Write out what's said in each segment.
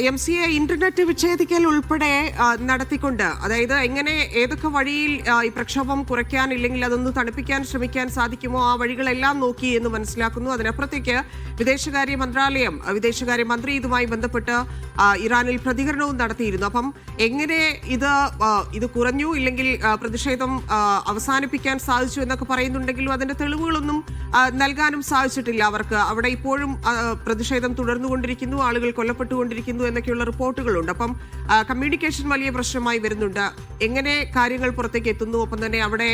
M C A internet വിച്ഛേദിക്കൽ ഉൾപ്പെടെ നടത്തിക്കൊണ്ട് അതായത് എങ്ങനെ ഏതൊക്കെ വഴിയിൽ ഈ പ്രക്ഷോഭം കുറയ്ക്കാൻ ഇല്ലെങ്കിൽ അതൊന്ന് തണുപ്പിക്കാൻ ശ്രമിക്കാൻ സാധിക്കുമോ ആ വഴികളെല്ലാം നോക്കി എന്ന് മനസ്സിലാക്കുന്നു. അതിനപ്പുറത്തേക്ക് വിദേശകാര്യ മന്ത്രാലയം വിദേശകാര്യ മന്ത്രി ഇതുമായി ബന്ധപ്പെട്ട് ഇറാനിൽ പ്രതികരണവും നടത്തിയിരുന്നു. അപ്പം എങ്ങനെ ഇത് ഇത് കുറഞ്ഞു ഇല്ലെങ്കിൽ പ്രതിഷേധം അവസാനിപ്പിക്കാൻ സാധിച്ചു എന്നൊക്കെ പറയുന്നുണ്ടെങ്കിലും അതിന്റെ തെളിവുകളൊന്നും നൽകാനും സാധിച്ചിട്ടില്ല അവർക്ക്. അവിടെ ഇപ്പോഴും പ്രതിഷേധം തുടർന്നുകൊണ്ടിരിക്കുന്നു ആളുകൾ കൊല്ലപ്പെട്ടുകൊണ്ടിരിക്കുന്നു. എന്നൊക്കെയുള്ള റിപ്പോർട്ടുകളുണ്ട്. അപ്പം കമ്മ്യൂണിക്കേഷൻ വലിയ പ്രശ്നമായി വരുന്നുണ്ട്. എങ്ങനെ കാര്യങ്ങൾ പുറത്തേക്ക് എത്തുന്നു? ഒപ്പം തന്നെ അവിടെ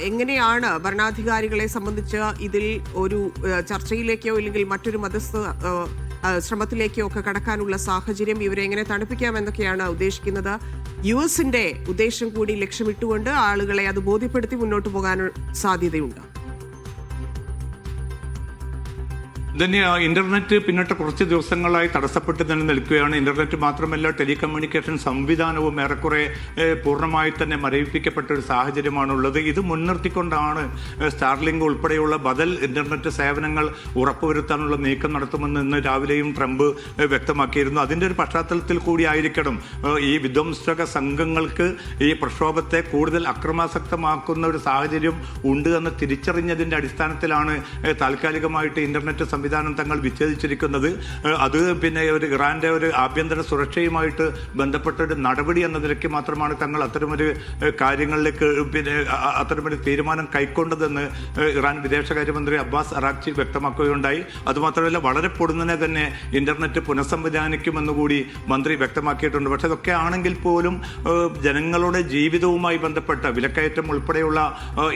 എങ്ങനെയാണ് ഭരണാധികാരികളെ സംബന്ധിച്ച് ഇതിൽ ഒരു ചർച്ചയിലേക്കോ ഇല്ലെങ്കിൽ മറ്റൊരു മതസ്ഥ ശ്രമത്തിലേക്കോ ഒക്കെ കടക്കാനുള്ള സാഹചര്യം ഇവരെ എങ്ങനെ തണുപ്പിക്കാം എന്നൊക്കെയാണ് ഉദ്ദേശിക്കുന്നത്. യു എസിന്റെ ഉദ്ദേശം കൂടി ലക്ഷ്യമിട്ടുകൊണ്ട് ആളുകളെ അത് ബോധ്യപ്പെടുത്തി മുന്നോട്ട് പോകാൻ സാധ്യതയുണ്ട്. തന്നെ ഇന്റർനെറ്റ് പിന്നിട്ട് കുറച്ച് ദിവസങ്ങളായി തടസ്സപ്പെട്ട് തന്നെ നിൽക്കുകയാണ്. ഇന്റർനെറ്റ് മാത്രമല്ല ടെലികമ്മ്യൂണിക്കേഷൻ സംവിധാനവും ഏറെക്കുറെ പൂർണമായി തന്നെ മരവിപ്പിക്കപ്പെട്ട ഒരു സാഹചര്യമാണുള്ളത്. ഇത് മുൻനിർത്തിക്കൊണ്ടാണ് സ്റ്റാർലിങ്ക് ഉൾപ്പെടെയുള്ള ബദൽ ഇന്റർനെറ്റ് സേവനങ്ങൾ ഉറപ്പുവരുത്താനുള്ള നീക്കം നടത്തുമെന്ന് ഇന്ന് രാവിലെയും ട്രംപ് വ്യക്തമാക്കിയിരുന്നു. അതിന്റെ ഒരു പശ്ചാത്തലത്തിൽ കൂടിയായിരിക്കണം ആയിരിക്കണം ഈ വിധ്വംസക സംഘങ്ങൾക്ക് ഈ പ്രക്ഷോഭത്തെ കൂടുതൽ അക്രമാസക്തമാക്കുന്ന ഒരു സാഹചര്യം ഉണ്ട് എന്ന് തിരിച്ചറിഞ്ഞതിന്റെ അടിസ്ഥാനത്തിലാണ് താൽക്കാലികമായിട്ട് ഇന്റർനെറ്റ് സംവിധാനം തങ്ങൾ വിച്ഛേദിച്ചിരിക്കുന്നത് അത് പിന്നെ ഒരു ഇറാന്റെ ഒരു ആഭ്യന്തര സുരക്ഷയുമായിട്ട് ബന്ധപ്പെട്ട ഒരു നടപടി എന്ന നിലയ്ക്ക് മാത്രമാണ് തങ്ങൾ അത്തരമൊരു കാര്യങ്ങളിലേക്ക് പിന്നെ അത്തരമൊരു തീരുമാനം കൈക്കൊണ്ടതെന്ന് ഇറാൻ വിദേശകാര്യമന്ത്രി അബ്ബാസ് അറാഖ്ചി വ്യക്തമാക്കുകയുണ്ടായി. അതുമാത്രമല്ല വളരെ പൊടുന്നനെ തന്നെ ഇന്റർനെറ്റ് പുനഃസംവിധാനിക്കുമെന്നുകൂടി മന്ത്രി വ്യക്തമാക്കിയിട്ടുണ്ട്. പക്ഷെ അതൊക്കെ ആണെങ്കിൽ പോലും ജനങ്ങളുടെ ജീവിതവുമായി ബന്ധപ്പെട്ട വിലക്കയറ്റം ഉൾപ്പെടെയുള്ള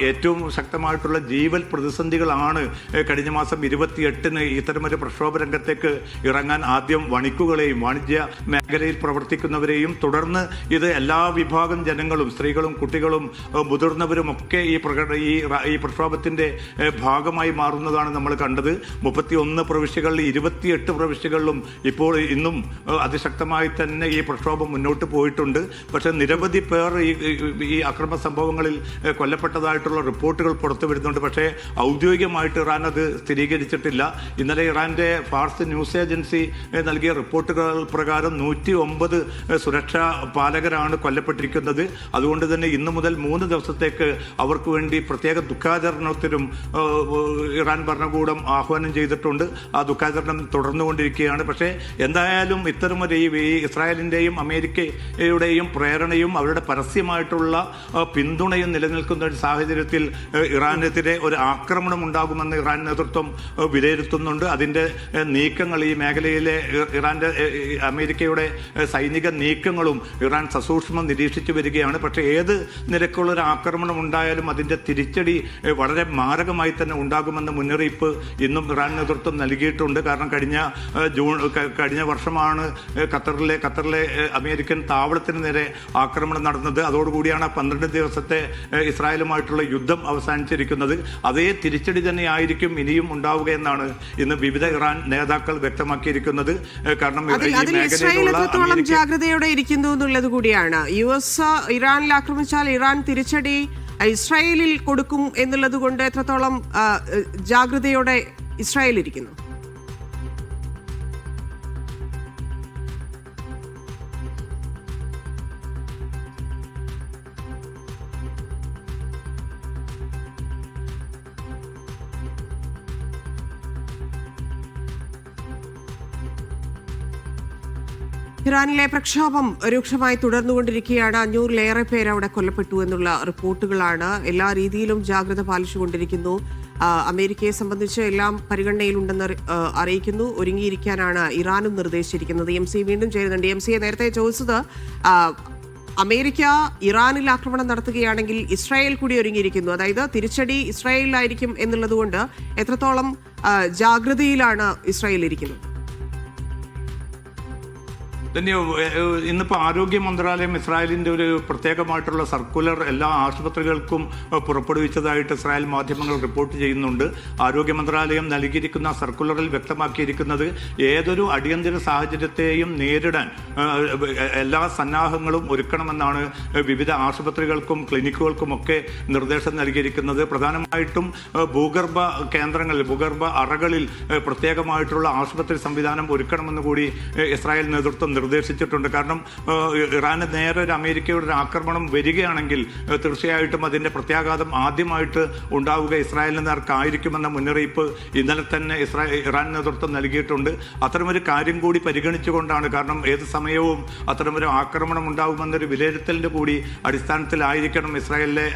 ഏറ്റവും ശക്തമായിട്ടുള്ള ജീവൽ പ്രതിസന്ധികളാണ് കഴിഞ്ഞ മാസം ഇരുപത്തിയെട്ടിന് ഇത്തരമൊരു പ്രക്ഷോഭ രംഗത്തേക്ക് ഇറങ്ങാൻ ആദ്യം വണിക്കുകളെയും വാണിജ്യ മേഖലയിൽ പ്രവർത്തിക്കുന്നവരെയും തുടർന്ന് ഇത് എല്ലാ വിഭാഗം ജനങ്ങളും സ്ത്രീകളും കുട്ടികളും മുതിർന്നവരും ഒക്കെ ഈ പ്രകട ഈ ഈ പ്രക്ഷോഭത്തിന്റെ ഭാഗമായി മാറുന്നതാണ് നമ്മൾ കണ്ടത്. മുപ്പത്തി ഒന്ന് പ്രവിശ്യകളിൽ ഇരുപത്തിയെട്ട് പ്രവിശ്യകളിലും ഇപ്പോൾ ഇന്നും അതിശക്തമായി തന്നെ ഈ പ്രക്ഷോഭം മുന്നോട്ട് പോയിട്ടുണ്ട്. പക്ഷെ നിരവധി പേർ ഈ- ഈ അക്രമ സംഭവങ്ങളിൽ കൊല്ലപ്പെട്ടതായിട്ടുള്ള റിപ്പോർട്ടുകൾ പുറത്തു വരുന്നുണ്ട്. പക്ഷേ ഔദ്യോഗികമായിട്ട് ഇറാൻ അത് സ്ഥിരീകരിച്ചിട്ടില്ല. ഇന്നലെ ഇറാന്റെ ഫാർസ് ന്യൂസ് ഏജൻസി നൽകിയ റിപ്പോർട്ടുകൾ പ്രകാരം നൂറ്റി ഒമ്പത് സുരക്ഷാ പാലകരാണ് കൊല്ലപ്പെട്ടിരിക്കുന്നത്. അതുകൊണ്ട് തന്നെ ഇന്നു മുതൽ മൂന്ന് ദിവസത്തേക്ക് അവർക്ക് വേണ്ടി പ്രത്യേക ദുഃഖാചരണത്തിനും ഇറാൻ ഭരണകൂടം ആഹ്വാനം ചെയ്തിട്ടുണ്ട്. ആ ദുഃഖാചരണം തുടർന്നുകൊണ്ടിരിക്കുകയാണ്. പക്ഷേ എന്തായാലും ഇത്തരമൊരു ഈ ഇസ്രായേലിന്റെയും അമേരിക്കയുടെയും പ്രേരണയും അവരുടെ പരസ്യമായിട്ടുള്ള പിന്തുണയും നിലനിൽക്കുന്ന ഒരു സാഹചര്യത്തിൽ ഇറാനെതിരെ ഒരു ആക്രമണം ഉണ്ടാകുമെന്ന് ഇറാൻ നേതൃത്വം ഏഹ്, വിലയിരുത്തുന്നുണ്ട് അതിന്റെ നീക്കങ്ങൾ ഈ മേഖലയിലെ ഇറാന്റെ അമേരിക്കയുടെ സൈനിക നീക്കങ്ങളും ഇറാൻ സസൂക്ഷ്മം നിരീക്ഷിച്ചു വരികയാണ്. പക്ഷേ ഏത് നിരക്കുള്ള ഒരു ആക്രമണം ഉണ്ടായാലും അതിന്റെ തിരിച്ചടി വളരെ മാരകമായി തന്നെ ഉണ്ടാകുമെന്ന മുന്നറിയിപ്പ് ഇന്നും ഇറാൻ നേതൃത്വം നൽകിയിട്ടുണ്ട്. കാരണം കഴിഞ്ഞ ജൂൺ കഴിഞ്ഞ വർഷമാണ് ഖത്തറിലെ ഖത്തറിലെ അമേരിക്കൻ താവളത്തിന് നേരെ ആക്രമണം നടന്നത്. അതോടുകൂടിയാണ് പന്ത്രണ്ട് ദിവസത്തെ ഇസ്രായേലുമായിട്ടുള്ള യുദ്ധം അവസാനിച്ചിരിക്കുന്നത്. അതേ തിരിച്ചടി തന്നെ ആയിരിക്കും ഇനിയും ഉണ്ടാവുക എന്നാണ് ഇന്ന് വിവിധ ഇറാൻ നേതാക്കൾ വ്യക്തമാക്കിയിരിക്കുന്നത് കാരണം ഇസ്രായേൽ എത്രത്തോളം ജാഗ്രതയോടെ ഇരിക്കുന്നു എന്നുള്ളത് കൂടിയാണ്. യു എസ് ഇറാനിൽ ആക്രമിച്ചാൽ ഇറാൻ തിരിച്ചടി ഇസ്രായേലിൽ കൊടുക്കും എന്നുള്ളത് കൊണ്ട് എത്രത്തോളം ജാഗ്രതയോടെ ഇസ്രായേൽ ഇരിക്കുന്നു? ഇറാനിലെ പ്രക്ഷോഭം രൂക്ഷമായി തുടർന്നുകൊണ്ടിരിക്കുകയാണ്. അഞ്ഞൂറിലേറെ പേര് അവിടെ കൊല്ലപ്പെട്ടു എന്നുള്ള റിപ്പോർട്ടുകളാണ് എല്ലാ രീതിയിലും ജാഗ്രത പാലിച്ചുകൊണ്ടിരിക്കുന്നു. അമേരിക്കയെ സംബന്ധിച്ച് എല്ലാം പരിഗണനയിലുണ്ടെന്ന് അറിയിക്കുന്നു. ഒരുങ്ങിയിരിക്കാനാണ് ഇറാനും നിർദ്ദേശിച്ചിരിക്കുന്നത്. എം സി വീണ്ടും ചേരുന്നുണ്ട്. എം സിയെ നേരത്തെ ചോദിച്ചത് അമേരിക്ക ഇറാനിൽ ആക്രമണം നടത്തുകയാണെങ്കിൽ ഇസ്രായേൽ കൂടി ഒരുങ്ങിയിരിക്കുന്നു. അതായത് തിരിച്ചടി ഇസ്രായേലിലായിരിക്കും എന്നുള്ളതുകൊണ്ട് എത്രത്തോളം ജാഗ്രതയിലാണ് ഇസ്രായേൽ ഇരിക്കുന്നത്? ധന്യ ഇന്നിപ്പോൾ ആരോഗ്യ മന്ത്രാലയം ഇസ്രായേലിന്റെ ഒരു പ്രത്യേകമായിട്ടുള്ള സർക്കുലർ എല്ലാ ആശുപത്രികൾക്കും പുറപ്പെടുവിച്ചതായിട്ട് ഇസ്രായേൽ മാധ്യമങ്ങൾ റിപ്പോർട്ട് ചെയ്യുന്നുണ്ട്. ആരോഗ്യ മന്ത്രാലയം നൽകിയിരിക്കുന്ന സർക്കുലറിൽ വ്യക്തമാക്കിയിരിക്കുന്നത് ഏതൊരു അടിയന്തര സാഹചര്യത്തെയും നേരിടാൻ എല്ലാ സന്നാഹങ്ങളും ഒരുക്കണമെന്നാണ് വിവിധ ആശുപത്രികൾക്കും ക്ലിനിക്കുകൾക്കും ഒക്കെ നിർദ്ദേശം നൽകിയിരിക്കുന്നത്. പ്രധാനമായിട്ടും ഭൂഗർഭ കേന്ദ്രങ്ങളിൽ ഭൂഗർഭ അറകളിൽ പ്രത്യേകമായിട്ടുള്ള ആശുപത്രി സംവിധാനം ഒരുക്കണമെന്ന് കൂടി ഇസ്രായേൽ നേതൃത്വം നിർദ്ദേശിച്ചിട്ടുണ്ട്. കാരണം ഇറാന് നേരെ ഒരു അമേരിക്കയുടെ ഒരു ആക്രമണം വരികയാണെങ്കിൽ തീർച്ചയായിട്ടും അതിന്റെ പ്രത്യാഘാതം ആദ്യമായിട്ട് ഉണ്ടാവുക ഇസ്രായേലിന് നേർക്കായിരിക്കുമെന്ന മുന്നറിയിപ്പ് ഇന്നലെ തന്നെ ഇസ്രായേൽ ഇറാൻ നേതൃത്വം നൽകിയിട്ടുണ്ട്. അത്തരമൊരു കാര്യം കൂടി പരിഗണിച്ചുകൊണ്ടാണ് കാരണം ഏത് സമയവും അത്തരമൊരു ആക്രമണം ഉണ്ടാകുമെന്നൊരു വിലയിരുത്തലിന്റെ കൂടി അടിസ്ഥാനത്തിലായിരിക്കണം ഇസ്രായേലിലെ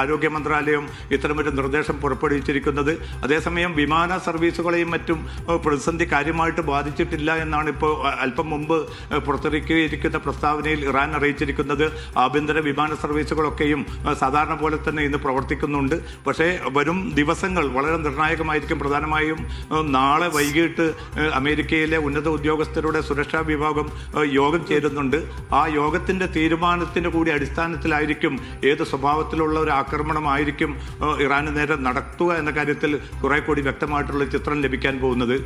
ആരോഗ്യ മന്ത്രാലയം ഇത്തരമൊരു നിർദ്ദേശം പുറപ്പെടുവിച്ചിരിക്കുന്നത്. അതേസമയം വിമാന സർവീസുകളെയും മറ്റും പ്രതിസന്ധി കാര്യമായിട്ട് ബാധിച്ചിട്ടില്ല എന്നാണ് ഇപ്പോൾ അല്പം മുമ്പ് പുറത്തിറക്കിയിരിക്കുന്ന പ്രസ്താവനയിൽ ഇറാൻ അറിയിച്ചിരിക്കുന്നത് ആഭ്യന്തര വിമാന സർവീസുകളൊക്കെയും സാധാരണ പോലെ തന്നെ ഇന്ന് പ്രവർത്തിക്കുന്നുണ്ട്. പക്ഷേ വരും ദിവസങ്ങൾ വളരെ നിർണായകമായിരിക്കും. പ്രധാനമായും നാളെ വൈകിട്ട് അമേരിക്കയിലെ ഉന്നത ഉദ്യോഗസ്ഥരുടെ സുരക്ഷാ വിഭാഗം യോഗം ചേരുന്നുണ്ട്. ആ യോഗത്തിന്റെ തീരുമാനത്തിന്റെ കൂടി അടിസ്ഥാനത്തിലായിരിക്കും ഏത് സ്വഭാവത്തിലുള്ള ഒരു ആക്രമണമായിരിക്കും ഇറാന് നേരെ നടത്തുക എന്ന കാര്യത്തിൽ കുറെ കൂടി വ്യക്തമായിട്ടുള്ള ചിത്രം ലഭിക്കാൻ പോകുന്നത്.